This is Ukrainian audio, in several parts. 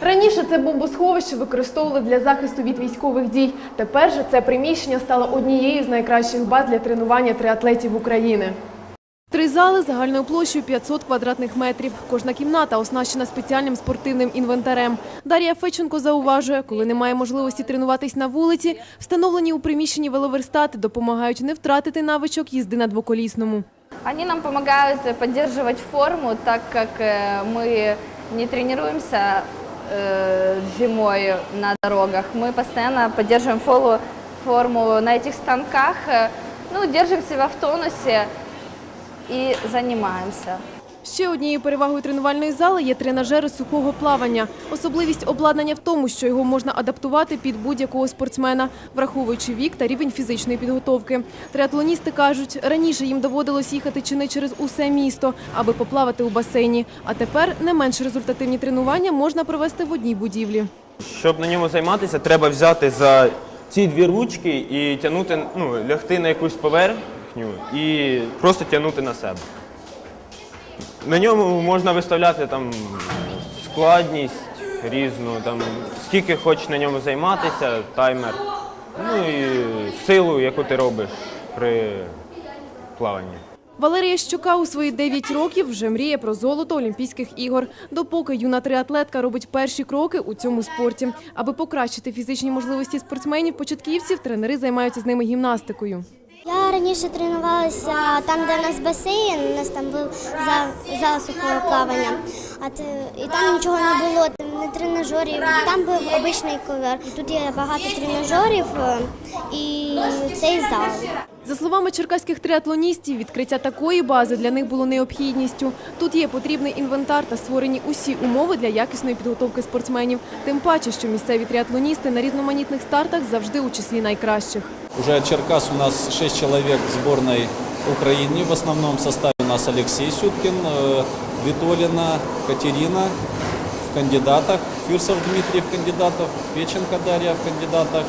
Раніше це бомбосховище використовували для захисту від військових дій. Тепер же це приміщення стало однією з найкращих баз для тренування триатлетів України. Три зали загальною площею 500 квадратних метрів. Кожна кімната оснащена спеціальним спортивним інвентарем. Дар'я Феченко зауважує, коли немає можливості тренуватись на вулиці, встановлені у приміщенні веловерстати допомагають не втратити навичок їзди на двоколісному. Они нам помогают э, поддерживать форму, так как э, мы не тренируемся э, зимой на дорогах. Мы постоянно поддерживаем фолу- форму на этих станках, э, ну, держим себя в тонусе и занимаемся. Ще однією перевагою тренувальної зали є тренажери сухого плавання. Особливість обладнання в тому, що його можна адаптувати під будь-якого спортсмена, враховуючи вік та рівень фізичної підготовки. Триатлоністи кажуть, раніше їм доводилось їхати чи не через усе місто, аби поплавати у басейні. А тепер не менш результативні тренування можна провести в одній будівлі. Щоб на ньому займатися, треба взяти за ці дві ручки і тягнути, ну, лягти на якусь поверхню і просто тягнути на себе. На ньому можна виставляти там складність різну, там, скільки хочеш на ньому займатися, таймер, ну і силу, яку ти робиш при плаванні. Валерія Щука у свої 9 років вже мріє про золото Олімпійських ігор. Допоки юна триатлетка робить перші кроки у цьому спорті. Аби покращити фізичні можливості спортсменів-початківців, тренери займаються з ними гімнастикою. Раніше тренувалася там, де у нас басейн, у нас там був за, зал сухого плавання, а ти, і там нічого не було, там не тренажерів, там був обичний ковер. Тут є багато тренажерів е, і цей зал. За словами черкаських триатлоністів, відкриття такої бази для них було необхідністю. Тут є потрібний інвентар та створені усі умови для якісної підготовки спортсменів. Тим паче, що місцеві триатлоністи на різноманітних стартах завжди у числі найкращих. Уже Черкас у нас 6 человек в сборной Украины. В основном составе у нас Алексей Сюткин, э, Витолина, Катерина в кандидатах, Фирсов Дмитрий в кандидатах, Печенко Дарья в кандидатах.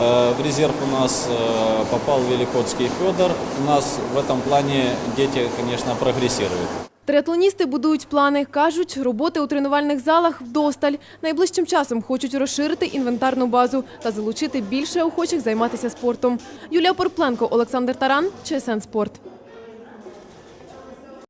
Э, В резерв у нас э, попал Великотский Федор. У нас в этом плане дети, конечно, прогрессируют. Триатлоністи будують плани. Кажуть, роботи у тренувальних залах вдосталь. Найближчим часом хочуть розширити інвентарну базу та залучити більше охочих займатися спортом. Юлія Порпленко, Олександр Таран, ЧСН Спорт.